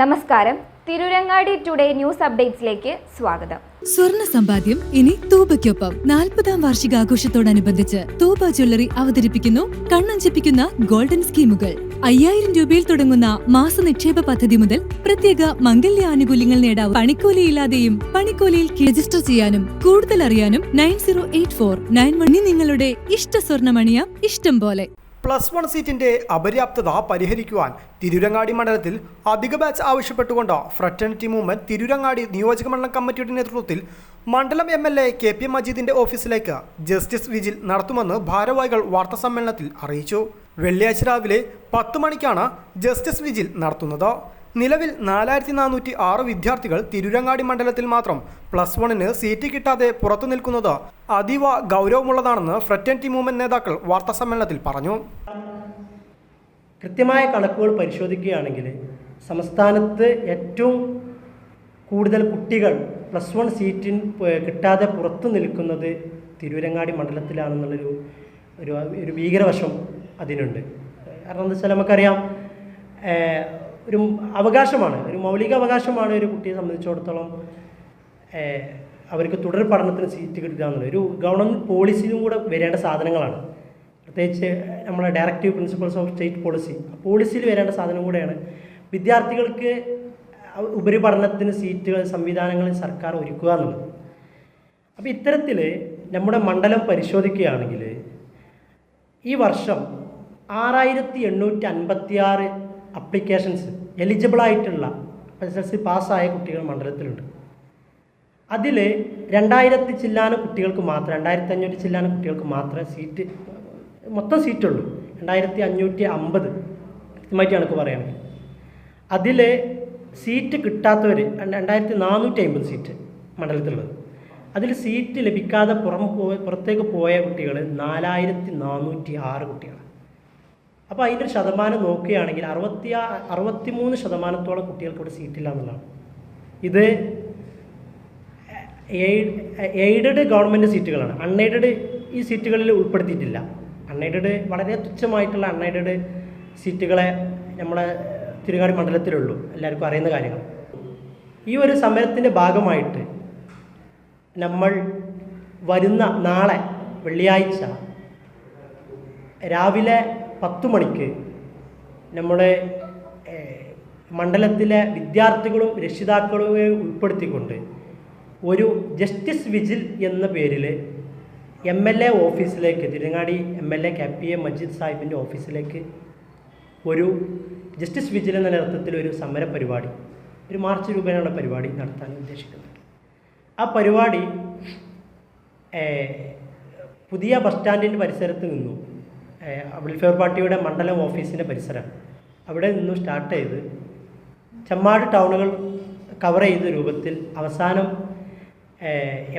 നമസ്കാരം. Tirurangadi today news അപ്ഡേറ്റ്സിലേക്ക് സ്വാഗതം. സ്വർണ സമ്പാദ്യം ഇനി തൂബയ്ക്കൊപ്പം. നാൽപ്പതാം വാർഷികാഘോഷത്തോടനുബന്ധിച്ച് തൂബ ജ്വല്ലറി അവതരിപ്പിക്കുന്നു കണ്ണഞ്ചിപ്പിക്കുന്ന ഗോൾഡൻ സ്കീമുകൾ. അയ്യായിരം രൂപയിൽ തുടങ്ങുന്ന മാസ നിക്ഷേപ പദ്ധതി മുതൽ പ്രത്യേക മംഗല്യ ആനുകൂല്യങ്ങൾ നേടാൻ പണിക്കൂലിയില്ലാതെയും പണിക്കൂലിയിൽ രജിസ്റ്റർ ചെയ്യാനും കൂടുതൽ അറിയാനും nine zero eight four nine വണ്ണി നിങ്ങളുടെ ഇഷ്ട സ്വർണമണിയാം ഇഷ്ടം പോലെ. പ്ലസ് വൺ സീറ്റിന്റെ അപര്യാപ്തത പരിഹരിക്കുവാൻ തിരുരങ്ങാടി മണ്ഡലത്തിൽ അധിക ബാച്ച് ആവശ്യപ്പെട്ടുകൊണ്ട് ഫ്രറ്റേണിറ്റി മൂവ്മെന്റ് തിരുരങ്ങാടി നിയോജക മണ്ഡലം കമ്മിറ്റിയുടെ നേതൃത്വത്തിൽ മണ്ഡലം M L A K P മജീദിന്റെ ഓഫീസിലേക്ക് ജസ്റ്റിസ് വിജിൽ നടത്തുമെന്ന് ഭാരവാഹികൾ വാർത്താസമ്മേളനത്തിൽ അറിയിച്ചു. വെള്ളിയാഴ്ച രാവിലെ പത്ത് മണിക്കാണ് ജസ്റ്റിസ് വിജിൽ നടത്തുന്നത്. നിലവിൽ നാലായിരത്തി നാനൂറ്റി ആറ് വിദ്യാർത്ഥികൾ തിരുരങ്ങാടി മണ്ഡലത്തിൽ മാത്രം പ്ലസ് വണ്ണിന് സീറ്റ് കിട്ടാതെ പുറത്തു നിൽക്കുന്നത് അതീവ ഗൗരവമുള്ളതാണെന്ന് ഫ്രറ്റേണിറ്റി മൂവ്മെന്റ് നേതാക്കൾ വാർത്താസമ്മേളനത്തിൽ പറഞ്ഞു. കൃത്യമായ കണക്കുകൾ പരിശോധിക്കുകയാണെങ്കിൽ സംസ്ഥാനത്ത് ഏറ്റവും കൂടുതൽ കുട്ടികൾ പ്ലസ് വൺ സീറ്റിൻ കിട്ടാതെ പുറത്തു നിൽക്കുന്നത് തിരൂരങ്ങാടി മണ്ഡലത്തിലാണെന്നുള്ളൊരു ഒരു ഒരു ഭീകരവശം അതിനുണ്ട്. കാരണം എന്താ വെച്ചാൽ നമുക്കറിയാം ഒരു അവകാശമാണ് ഒരു മൗലിക അവകാശമാണ് ഒരു കുട്ടിയെ സംബന്ധിച്ചിടത്തോളം അവർക്ക് തുടർ പഠനത്തിന് സീറ്റ് കിട്ടുക എന്നുള്ളത്. ഒരു ഗവൺമെന്റ് പോളിസിയിലും കൂടെ വരേണ്ട സാധനങ്ങളാണ്. പ്രത്യേകിച്ച് നമ്മുടെ directive principles of state policy പോളിസിയിൽ വരേണ്ട സാധനം കൂടെയാണ് വിദ്യാർത്ഥികൾക്ക് ഉപരിപഠനത്തിന് സീറ്റുകൾ സംവിധാനങ്ങൾ സർക്കാർ ഒരുക്കുക എന്നുള്ളത്. അപ്പോൾ ഇത്തരത്തിൽ നമ്മുടെ മണ്ഡലം പരിശോധിക്കുകയാണെങ്കിൽ ഈ വർഷം ആറായിരത്തി എണ്ണൂറ്റി അൻപത്തി ആറ് അപ്ലിക്കേഷൻസ് എലിജിബിളായിട്ടുള്ള എസ് എൽ സി പാസ്സായ കുട്ടികൾ മണ്ഡലത്തിലുണ്ട്. അതിൽ രണ്ടായിരത്തി ചില്ലാന കുട്ടികൾക്ക് മാത്രം രണ്ടായിരത്തി അഞ്ഞൂറ്റി ചില്ലാന കുട്ടികൾക്ക് മാത്രമേ സീറ്റ് മൊത്തം സീറ്റുള്ളൂ. രണ്ടായിരത്തി അഞ്ഞൂറ്റി അമ്പത് കൃത്യമായിട്ട് കണക്ക് പറയുകയാണെങ്കിൽ അതിൽ സീറ്റ് കിട്ടാത്തവർ രണ്ടായിരത്തി നാനൂറ്റി അമ്പത് സീറ്റ് മണ്ഡലത്തിലുള്ളത്. അതിൽ സീറ്റ് ലഭിക്കാതെ പുറം പുറത്തേക്ക് പോയ കുട്ടികൾ നാലായിരത്തി നാനൂറ്റി ആറ് കുട്ടികൾ അപ്പോൾ അതിന്റെ ശതമാനം നോക്കുകയാണെങ്കിൽ അറുപത്തി അറുപത്തി മൂന്ന് ശതമാനത്തോളം കുട്ടികൾക്ക് ഇവിടെ സീറ്റില്ല എന്നുള്ളതാണ്. ഇത് എയ്ഡഡ് ഗവൺമെന്റ് സീറ്റുകളാണ്. അൺഎയ്ഡഡ് ഈ സീറ്റുകളിൽ ഉൾപ്പെടുത്തിയിട്ടില്ല. അൺഎയ്ഡഡ് വളരെ തുച്ഛമായിട്ടുള്ള അൺഎയ്ഡഡ് സീറ്റുകളെ നമ്മുടെ തിരുങ്ങാടി മണ്ഡലത്തിലുള്ളൂ. എല്ലാവർക്കും അറിയുന്ന കാര്യങ്ങൾ. ഈ ഒരു സമരത്തിന്റെ ഭാഗമായിട്ട് നമ്മൾ വരുന്ന നാളെ വെള്ളിയാഴ്ച രാവിലെ പത്ത് മണിക്ക് നമ്മുടെ മണ്ഡലത്തിലെ വിദ്യാർത്ഥികളും രക്ഷിതാക്കളും ഉൾപ്പെടുത്തിക്കൊണ്ട് ഒരു ജസ്റ്റിസ് വിജിൽ എന്ന പേരിൽ എം എൽ എ ഓഫീസിലേക്ക് Tirurangadi M L A K P A Majeed സാഹിബിന്റെ ഓഫീസിലേക്ക് ഒരു ജസ്റ്റിസ് വിജിൽ എന്ന നേതൃത്വത്തിൽ ഒരു സമര പരിപാടി ഒരു മാർച്ച് രൂപേണയുള്ള പരിപാടി നടത്താൻ ഉദ്ദേശിക്കുന്നുണ്ട് ആ പരിപാടി പുതിയ ബസ് സ്റ്റാൻഡിന്റെ പരിസരത്ത് നിന്നു. വെൽഫെയർ പാർട്ടിയുടെ മണ്ഡലം ഓഫീസിന്റെ പരിസരം. അവിടെ നിന്നും സ്റ്റാർട്ട് ചെയ്ത് ചെമ്മാട് ടൗണുകൾ കവർ ചെയ്ത രൂപത്തിൽ അവസാനം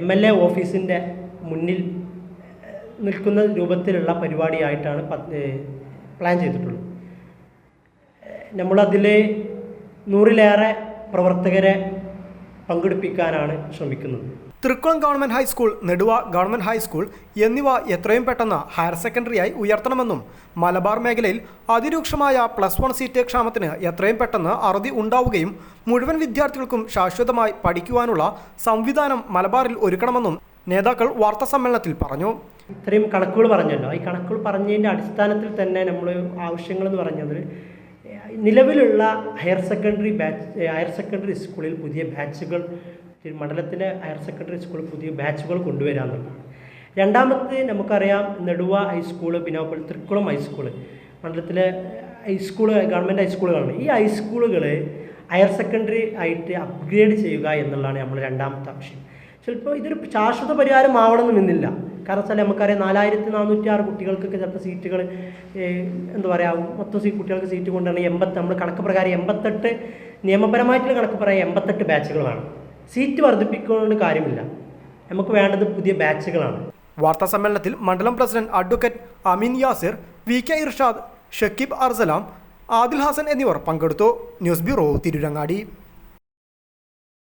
എം എൽ എ ഓഫീസിന്റെ മുന്നിൽ നിൽക്കുന്ന രൂപത്തിലുള്ള പരിപാടിയായിട്ടാണ് പ്ലാൻ ചെയ്തിട്ടുള്ളത്. നമ്മളതിൽ നൂറിലേറെ പ്രവർത്തകരെ പങ്കെടുപ്പിക്കാനാണ് ശ്രമിക്കുന്നത്. Thrikkulam government high school Neduva government high school എന്നിവ എത്രയും പെട്ടെന്ന് ഹയർ സെക്കൻഡറിയായി ഉയർത്തണമെന്നും മലബാർ മേഖലയിൽ അതിരൂക്ഷമായ പ്ലസ് വൺ സീറ്റ് ക്ഷാമത്തിന് എത്രയും പെട്ടെന്ന് അറുതി ഉണ്ടാവുകയും മുഴുവൻ വിദ്യാർത്ഥികൾക്കും ശാശ്വതമായി പഠിക്കുവാനുള്ള സംവിധാനം മലബാറിൽ ഒരുക്കണമെന്നും നേതാക്കൾ വാർത്താസമ്മേളനത്തിൽ പറഞ്ഞു. ഇത്രയും കണക്കുകൾ പറഞ്ഞല്ലോ. ഈ കണക്കുകൾ പറഞ്ഞതിന്റെ അടിസ്ഥാനത്തിൽ തന്നെ നമ്മൾ ആവശ്യങ്ങൾ എന്ന് പറഞ്ഞത് നിലവിലുള്ള higher secondary batch higher secondary സ്കൂളിൽ പുതിയ ബാച്ചുകൾ മണ്ഡലത്തിലെ ഹയർ സെക്കൻഡറി സ്കൂളിൽ പുതിയ ബാച്ചുകൾ കൊണ്ടുവരാമെന്നുള്ളതാണ് രണ്ടാമത് നമുക്കറിയാം നെടുവ ഹൈസ്കൂൾ പിന്നെ അതുപോലെ തൃക്കുളം ഹൈസ്കൂൾ മണ്ഡലത്തിലെ ഹൈസ്കൂൾ ഗവൺമെന്റ് ഹൈസ്കൂളുകളാണ് ഈ ഹൈസ്കൂളുകൾ ഹയർ സെക്കൻഡറി ആയിട്ട് അപ്ഗ്രേഡ് ചെയ്യുക എന്നുള്ളതാണ് നമ്മൾ രണ്ടാമത്തെ ആവശ്യം. ചിലപ്പോൾ ഇതൊരു ശാശ്വത പരിഹാരമാവണമെന്നില്ല കാരണം വെച്ചാൽ നമുക്കറിയാം നാലായിരത്തി നാനൂറ്റി ആറ് കുട്ടികൾക്കൊക്കെ ചിലപ്പോൾ സീറ്റുകൾ എന്താ പറയുക മൊത്തം സീ കുട്ടികൾക്ക് സീറ്റ് കൊണ്ടാണ് എൺപത്തി നമ്മൾ കണക്ക് പ്രകാരം എൺപത്തെട്ട് നിയമപരമായിട്ടുള്ള കണക്ക് പറയാം എൺപത്തെട്ട് ബാച്ചുകൾ വേണം. സീറ്റ് വർദ്ധിപ്പിക്കൊണ്ട് കാര്യമില്ല. നമുക്ക് വേണ്ടത് പുതിയ ബാച്ചുകളാണ്. വാർത്താ സമ്മേളനത്തിൽ മണ്ഡലം president advocate Ameen Yasir V K Irshad Shakeeb Arsalam Adil Hasan എന്നിവർ പങ്കെടുത്തു. News bureau Tirurangadi.